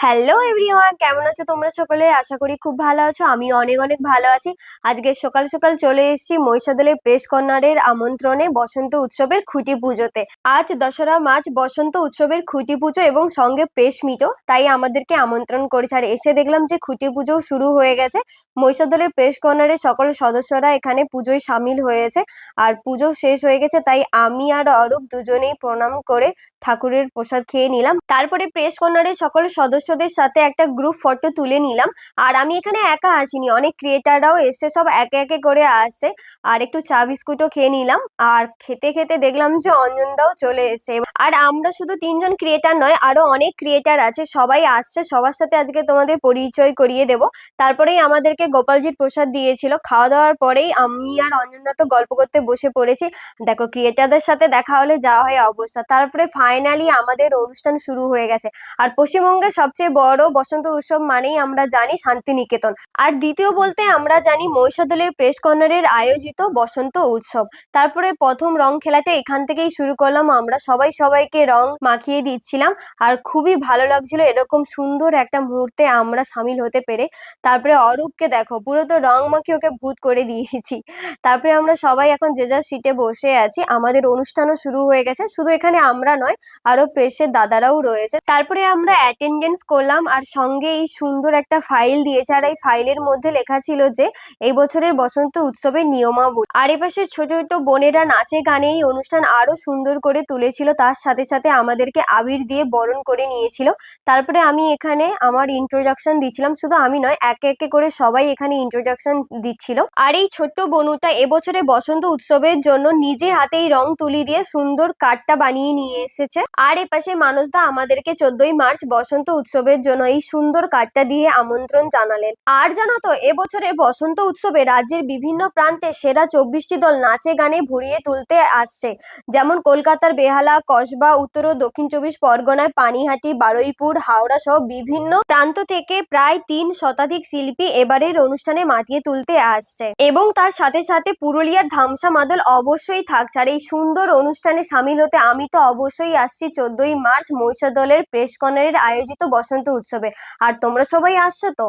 Hello everyone কেমন আছো তোমরা সকলে? আশা করি খুব ভালো আছো। আমি অনেক অনেক ভালো আছি। আজকে সকাল সকাল চলে এসেছি মহিষাদলের প্রেস কর্নারের আমন্ত্রণে বসন্ত উৎসবের খুঁটি পুজোতে। আজ দশরা মার্চ, বসন্ত উৎসবের খুঁটি পুজো এবং সঙ্গে প্রেস মিটও, তাই আমাদেরকে আমন্ত্রণ করেছে। আর এসে দেখলাম যে খুঁটি পুজো শুরু হয়ে গেছে। মহিষাদলের প্রেস কর্নারের সকল সদস্যরা এখানে পুজোয় সামিল হয়েছে আর পুজো শেষ হয়ে গেছে, তাই আমি আর অরূপ দুজনেই প্রণাম করে ঠাকুরের প্রসাদ খেয়ে নিলাম। তারপরে প্রেস কর্নারের সকল সদস্যদের সাথে একটা গ্রুপ ফটো তুলে নিলাম। আর আমি এখানে একা আসিনি, অনেক ক্রিয়েটাররাও এসছে, সব একে একে করে আসছে। আর একটু চা বিস্কুটও খেয়ে নিলাম। আর খেতে খেতে দেখলাম যে অঞ্জনদাও চলে এসছে। আর আমরা শুধু তিনজন ক্রিয়েটার নয়, আরও অনেক ক্রিয়েটার আছে। সবাই আসছে, সবার সাথে আজকে তোমাদের পরিচয় করিয়ে দেব। তারপরেই আমাদেরকে গোপালজির প্রসাদ দিয়েছিল। খাওয়া দাওয়ার পরেই আমি আর অঞ্জনদা তো গল্প করতে বসে পড়েছি। দেখো ক্রিয়েটারদের সাথে দেখা হলে যাওয়া হয় অবস্থা। তারপরে ফাইনালি আমাদের অনুষ্ঠান শুরু হয়ে গেছে। আর পশ্চিমবঙ্গের সবচেয়ে বড় বসন্ত উৎসব মানেই আমরা জানি শান্তিনিকেতন। আর দ্বিতীয় বলতে আমরা জানি মহিষাদলের প্রেস কর্নারের আয়োজিত বসন্ত উৎসব। তারপরে প্রথম রং খেলাটা এখান থেকেই শুরু করলাম আমরা। সবাই সবাইকে রং মাখিয়ে দিচ্ছিলাম। আর খুবই ভালো লাগছিল এরকম সুন্দর একটা মুহূর্তে আমরা সামিল হতে পেরে। তারপরে অরূপকে দেখো, পুরো তো রং মাখিয়ে ওকে ভূত করে দিয়েছি। তারপরে আমরা সবাই এখন যে যার সিটে বসে আছি। আমাদের অনুষ্ঠানও শুরু হয়ে গেছে। শুধু এখানে আমরা নয়, আরও প্রেসের দাদারাও রয়েছে। তারপরে আমরা অ্যাটেন্ডেন্স করলাম। আর সঙ্গে এই সুন্দর একটা ফাইল দিয়েছে। আর এই ফাইলের মধ্যে লেখা ছিল যে, এই বছরের বসন্ত উৎসবের নিয়মাবলী। আর এপাশে ছোট ছোট বোনেরা নাচে গানে এই অনুষ্ঠান আরও সুন্দর করে তুলেছিল। তার সাথে সাথে আমাদেরকে আবির দিয়ে বরণ করে নিয়েছিল। তারপরে আমি এখানে আমার ইন্ট্রোডাকশন দিচ্ছিলাম। শুধু আমি নয়, একে একে করে সবাই এখানে ইন্ট্রোডাকশন দিচ্ছিল। আর এই ছোট্ট বনুটা এবছরে বসন্ত উৎসবের জন্য নিজে হাতেই রং তুলি দিয়ে সুন্দর কার্ডটা বানিয়ে নিয়ে এসেছে। আর এপাশে মানুষদা আমাদেরকে চোদ্দই মার্চ বসন্ত উৎসবের জন্য এই সুন্দর কার্ডটা দিয়ে আমন্ত্রণ জানালেন। আর জানো তো এবছরের বসন্ত উৎসবে রাজ্যের বিভিন্ন প্রান্তে সেরা চব্বিশটি দল নাচে গানে ভরিয়ে তুলতে আসছে। যেমন কলকাতার বেহালা কসবা উত্তর ও দক্ষিণ চব্বিশ পরগনায় পানিহাটি, বারুইপুর, হাওড়া সহ বিভিন্ন প্রান্ত থেকে প্রায় তিন শতাধিক শিল্পী এবারের অনুষ্ঠানে মাতিয়ে তুলতে আসছে। এবং তার সাথে সাথে পুরুলিয়ার ধামসা মাদল অবশ্যই থাকছে। আর এই সুন্দর অনুষ্ঠানে সামিল হতে আমি তো অবশ্যই আসছি চোদ্দই মার্চ মহিষাদলের প্রেস কর্নারের আয়োজিত বসন্ত উৎসবে। আর তোমরা সবাই আসছো তো?